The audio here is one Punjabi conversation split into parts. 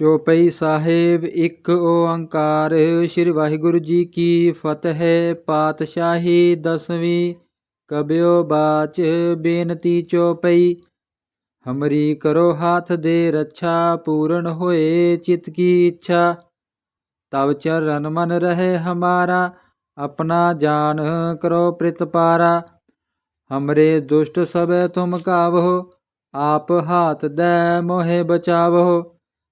ਚੌਪਈ ਸਾਹਿਬ, ਇੱਕ ਓੰਕਾਰ, ਸ੍ਰੀ ਵਾਹਿਗੁਰੂ ਜੀ ਕੀ ਫਤਿਹ, ਪਾਤਸ਼ਾਹੀ ਦਸਵੀਂ ਕਬਿਓ ਬਾਚ, ਬੇਨਤੀ ਚੌਪਈ, ਹਮਰੀ ਕਰੋ ਹਾਥ ਦੇ ਰੱਛਾ, ਪੂਰਨ ਹੋਏ ਚਿਤ ਕੀ ਇੱਛਾ, ਤਵ ਚਰਨ ਮਨ ਰਹੇ ਹਮਾਰਾ, ਆਪਣਾ ਜਾਨ ਕਰੋ ਪ੍ਰਿਤਪਾਰਾ ਹਮਰੇ ਦੁਸ਼ਟ ਸਭੈ ਤੁਮ ਕਾਵਹੁ ਆਪ ਹਾਥ ਦੈ ਮੋਹਿ ਬਚਾਵਹੁ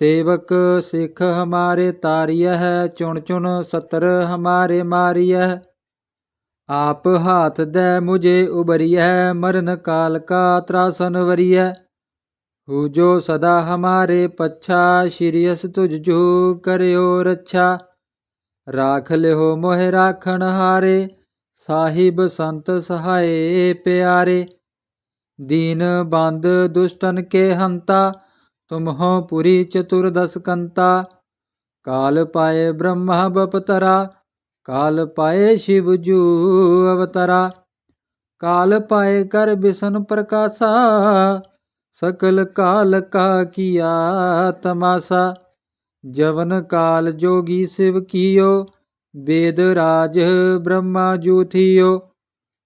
ਸੇਵਕ ਸਿੱਖ ਹਮਾਰੇ ਤਾਰੀਅ ਹੈ ਚੁਣ ਚੁਣ ਸਤਰ ਹਮਾਰੇ ਮਾਰੀਐ ਆਪ ਹਾਥ ਦੇ ਮੁਝੇ ਉਬਰੀਐ ਮਰਨ ਕਾਲ ਕਾ ਤਰਾਸਨ ਵਰੀਐ ਹੂ ਜੋ ਸਦਾ ਹਮਾਰੇ ਪੱਛਾ ਸ਼੍ਰੀਅਸ ਤੁਝ ਜੂ ਕਰਿਓ ਰੱਛਾ। ਰਾਖ ਲਿਓ ਮੋਹਿ ਰਾਖਣ ਹਾਰੇ, ਸਾਹਿਬ ਸੰਤ ਸਹਾਏ ਪਿਆਰੇ। ਦੀਨ ਬੰਦ ਦੁਸ਼ਟਨ ਕੇ ਹੰਤਾ ਤੁਮਹੋ ਪੁਰੀ ਚਤੁਰਦਸ ਕੰਤਾ, ਕਾਲ ਪਾਏ ਬ੍ਰਹਮਾ ਬਪਤਰਾ, ਕਾਲ ਪਾਏ ਸ਼ਿਵ ਜੂ ਅਵਤਰਾ। ਕਾਲ ਪਾਏ ਕਰ ਬਿਸ਼ਨ ਪ੍ਰਕਾਸ਼ਾ, ਸਕਲ ਕਾਲ ਕਾ ਕੀਆ ਤਮਾਸਾ। ਜਵਨ ਕਾਲ ਜੋਗੀ ਸਿਵ ਕੀਓ ਵੇਦ ਰਾਜ ਬ੍ਰਹਮਾ ਜੂਥਿਓ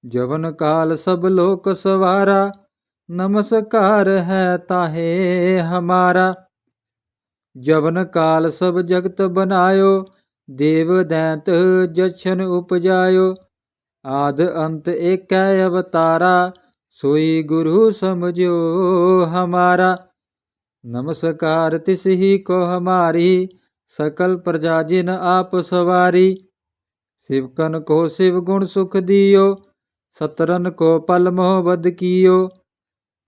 ਜਵਨ ਕਾਲ ਸਭ ਲੋਕ ਸਵਾਰਾ ਨਮਸਕਾਰ ਹੈ ਤਾਹੇ ਹਮਾਰਾ। ਜਵਨ ਕਾਲ ਸਭ ਜਗਤ ਬਨਾਇਓ, ਦੇਵ ਦੈਂਤ ਜਸ਼ਨ ਉਪਜਾਇਓ। ਆਦ ਅੰਤ ਏਕੈ ਅਵਤਾਰਾ, ਸੋਈ ਗੁਰੂ ਸਮਝਿਓ ਹਮਾਰਾ। ਨਮਸਕਾਰ ਤਿਸ ਹੀ ਕੋ ਹਮਾਰੀ, ਸਕਲ ਪ੍ਰਜਾ ਜਿਨ ਆਪ ਸਵਾਰੀ। ਸਿਵਕਨ ਕੋ ਸਿਵ ਗੁਣ ਸੁਖ ਦਿਓ, ਸਤਰਨ ਕੋ ਪਲ ਮੋਹ ਬਦ ਕੀਓ।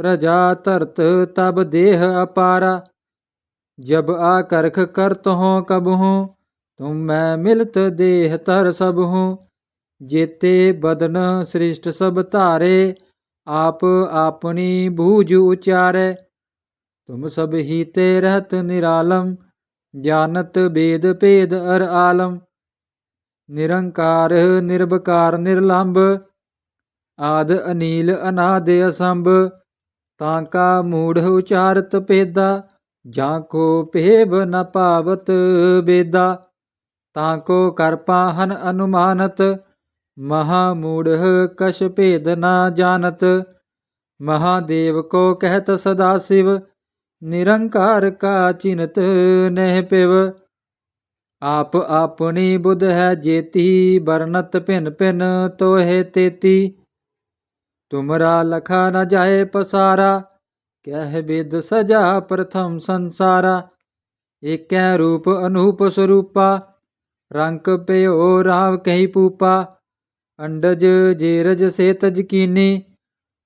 प्रजा धरत तब देह अपारा जब आकरख करत हो कब हूँ तुम मैं मिलत देह तर सब हूँ जेते बदन सृष्ट सब धारे आप अपनी बूझ उचारे तुम सब ही ते रहत निरालम जानत वेद भेद अर आलम निरंकार निर्भकार निर्लंब आद अनील अनाद असंभ ਤਾਂ ਕਾ ਮੂੜ ਉਚਾਰਤ ਪੇਦਾ, ਜਾਂ ਕੋ ਭੇਵ ਨ ਭਾਵਤ ਬੇਦਾ। ਤਾਂ ਕੋ ਕਰ ਪਾਹਨ ਅਨੁਮਾਨਤ, ਮਹਾ ਮੂੜ ਕਛ ਭੇਦ ਨਾ ਜਾਣਤ। ਮਹਾਦੇਵ ਕੋ ਕਹਿਤ ਸਦਾ ਸਿਵ, ਨਿਰੰਕਾਰ ਕਾ ਚਿਨਤ ਨਹਿ ਪਿਵ। ਆਪ ਆਪਣੀ ਬੁੱਧ ਹੈ ਜੇਤੀ ਵਰਨਤ ਭਿਨ ਭਿਨ ਤੋਹਿ ਤੇਤੀ। तुमरा लखा न जाए पसारा, कह विद सजा प्रथम संसारा। एक रूप अनूप स्वरूपा, रंक प्यो राव कही पूपा। अंडज जेरज से तज कीनी,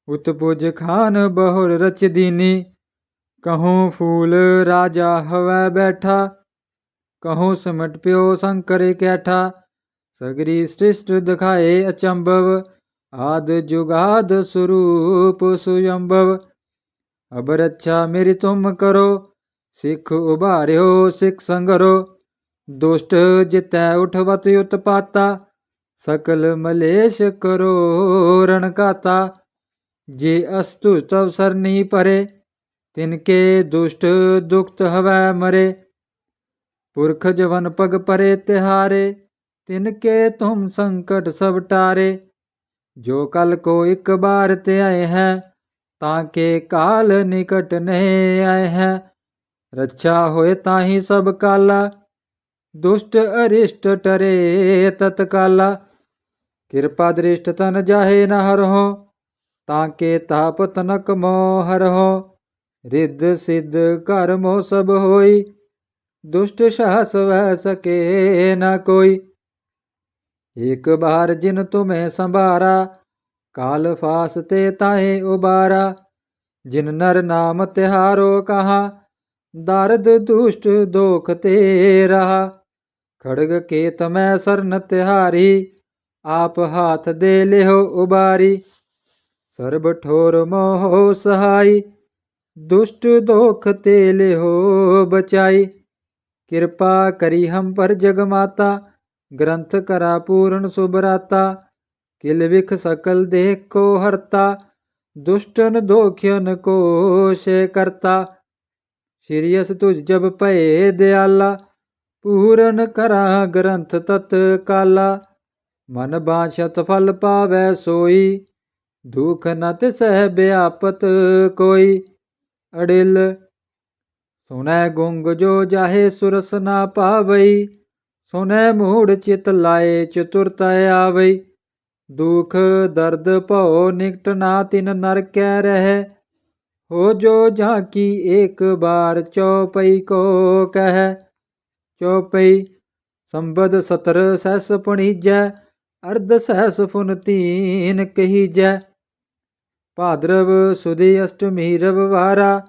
उतपुज खान बहुर रच दीनी। कहूँ फूल राजा हवै बैठा, कहूँ समट प्यो शंकर कैठा। सगरी सृष्ट दिखाए अचंभव ਅਚੰਭਵ ਆਦ ਜੁਗਾਦ ਸਰੂਪ ਸੁਯੰਭਵ ਅਬ ਰੱਛਾ ਮੇਰੀ ਤੁਮ ਕਰੋ ਸਿੱਖ ਉਭਾਰਿਓ ਸਿੱਖ ਸੰਗਰੋ ਦੁਸ਼ਟ ਜਿਤੈ ਉਠਵਤ ਉਤਪਾਤਾ ਸਕਲ ਮਲੇਸ਼ ਕਰੋ ਰਣ ਕਾਤਾ ਜੇ ਅਸਤੁ ਤਵ ਸਰਨੀ ਪਰੇ ਤਿਨਕੇ ਦੁਸ਼ਟ ਦੁਖਤ ਹਵੈ ਮਰੇ ਪੁਰਖ ਜਵਨ ਪਗ ਪਰੇ ਤਿਹਾਰੇ ਤਿਨਕੇ ਤੁਮ ਸੰਕਟ ਸਭ ਟਾਰੇ ਜੋ ਕਲ ਕੋ ਇੱਕ ਬਾਰ ਤੇ ਆਏ ਹੈ, ਤਾਂ ਕੇ ਕਾਲ ਨਿਕਟ ਨਹੀਂ ਆਏ ਹੈ। ਰੱਛਾ ਹੋਏ ਤਾਂ ਹੀ ਸਭ ਕਾਲਾ, ਦੁਸ਼ਟ ਅਰਿਸ਼ਟ ਟਰੇ ਤਤਕਾਲਾ। ਕਿਰਪਾ ਦ੍ਰਿਸ਼ਟ ਤਨ ਜਾਹੇ ਨ ਹਰਹੁ, ਤਾਂ ਕੇ ਤਾਪ ਤਨਕ ਮੋਹ ਹਰਹੁ। ਰਿੱਧ ਸਿੱਧ ਕਰਮੋ ਸਭ ਹੋਈ, ਦੁਸ਼ਟ ਸਾਹਸ ਵੈ ਸਕੇ ਨ ਕੋਈ। ਇਕ ਬਾਰ ਜਿਨ ਤੁਮੇ ਸੰਭਾਰਾ, ਕਾਲ ਫਾਸ ਤੇ ਤਾਹੇ ਉਬਾਰਾ। ਜਿਨ ਨਰ ਨਾਮ ਤਿਹਾਰੋ ਕਹਾ, ਦਰਦ ਦੁਸ਼ਟ ਦੋਖ ਤੇ ਰਹਾ ਖੜਗ ਕੇਤ ਮੈਂ ਸਰਨ ਤਿਹਾਰੀ, ਆਪ ਹਾਥ ਦੇ ਲਿਹੋ ਉਬਾਰੀ। ਸਰਬ ਠੋਰ ਮੋਹ ਸਹਾਈ, ਦੁਸ਼ਟ ਦੋਖ ਤੇ ਲਿਹੋ ਬਚਾਈ। ਕਿਰਪਾ ਕਰੀ ਹਮ ਪਰ ਜਗ ਮਾਤਾ ਗ੍ਰੰਥ ਕਰਾ ਪੂਰਨ ਸੁਭਰਾਤਾ, ਕਿਲ ਵਿਖ ਸਕਲ ਦੇਖ ਕੋ ਹਰਤਾ, ਦੁਸ਼ਟਨ ਦੋਖਿਅਨ ਕੋ ਸ਼ੇ ਕਰਤਾ। ਸ਼੍ਰੀ ਅਸ ਤੁਜ ਜਬ ਭਏ ਦਿਆਲਾ, ਪੂਰਨ ਕਰਾ ਗ੍ਰੰਥ ਤਤ ਕਾਲਾ। ਮਨ ਬਾਛਤ ਫਲ ਪਾਵੈ ਸੋਈ, ਦੁਖ ਨ ਤਿਸਹਿ ਬਿਆਪਤ ਕੋਈ। ਅੜਿਲ ਸੁਨੈ ਗੁੰਗ ਜੋ ਜਾਹੇ ਸੁਰਸ ਨਾ ਪਾਵਈ ਸੁਨੈ ਮੂੜ ਚਿਤ ਲਾਏ, ਚਤੁਰਤ ਆਵਈ। ਦੁਖ, ਦਰਦ ਭਉ, ਨਿਕਟ ਨਾ ਤਿਨ ਨਰ ਕੈ ਰਹਿ। ਹੋ ਜੋ ਜਾ ਕੀ ਏਕ ਬਾਰ ਚਉਪਈ ਕੋ ਕਹਿ। ਚਉਪਈ ਸੰਬਦ ਸਤਰ ਸੈਸ ਪਣੀਜੈ, ਅਰਧ ਸਹਿਸ ਫੁਨ ਤੀਨ ਕਹੀਜੈ। ਭਾਦਰਵ ਸੁਦੀ ਅਸ਼ਟਮੀ ਰਵਵਾਰਾ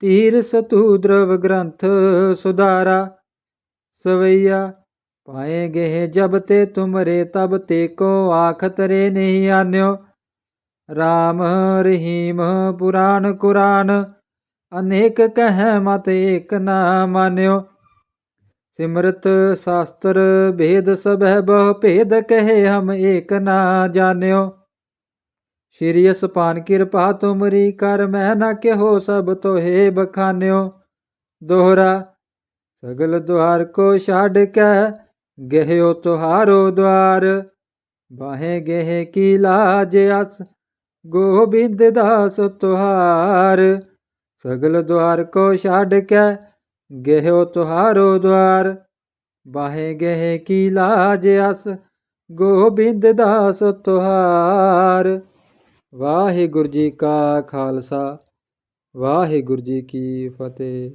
ਤੀਰ ਸਤੂ ਦਰਵ ਗ੍ਰੰਥ ਸੁਧਾਰਾ। ਸਵਈਆ ਪਾਏ ਗਏ ਜਬ ਤੇ ਤੁਮਰੇ, ਤਬ ਤੇ ਕੋ ਆਖਤ ਰੇ ਨਹੀਂ ਆਨਿਓ। ਰਾਮ ਰਹੀਮ ਪੁਰਾਨ ਕੁਰਾਨ, ਅਨੇਕ ਕਹਿ ਮਤ ਏਕ ਨਾ ਮਾਨਿਓ। ਸਿਮਰਤ ਸ਼ਾਸਤਰ ਭੇਦ ਸਭੈ ਬਹੁ ਭੇਦ ਕਹੇ ਹਮ ਏਕ ਨਾ ਜਾਣਿਓ ਸ਼੍ਰੀ ਅਸਪਾਨ ਕਿਰਪਾ ਤੁਮਰੀ ਕਰ, ਮੈਂ ਨਾ ਕਿਹੋ ਸਭ ਤੋਹੇ ਬਖਾਨਿਓ। ਦੋਹਰਾ, ਸਗਲ ਦੁਆਰ ਕੋ ਛੱਡ ਕੇ ਗਹਿਓ ਤੁਹਾਰੋ ਦਵਾਰ, ਬਾਹੇ ਗਹਿ ਕੀ ਲਾਜ ਅਸ, ਗੋਬਿੰਦ ਦਾਸ ਤੁਹਾਰ। ਸਗਲ ਦੁਆਰ ਕੋ ਛੱਡ ਕੇ ਗਹਿਓ ਤੁਹਾਰੋ ਦਵਾਰ, ਬਾਹੇ ਗਹਿ ਕੀ ਲਾਜ ਅਸ, ਗੋਬਿੰਦ ਦਾਸ ਤੁਹਾਰ। ਵਾਹਿਗੁਰੂ ਜੀ ਕਾ ਖਾਲਸਾ, ਵਾਹਿਗੁਰੂ ਜੀ ਕੀ ਫਤਿਹ।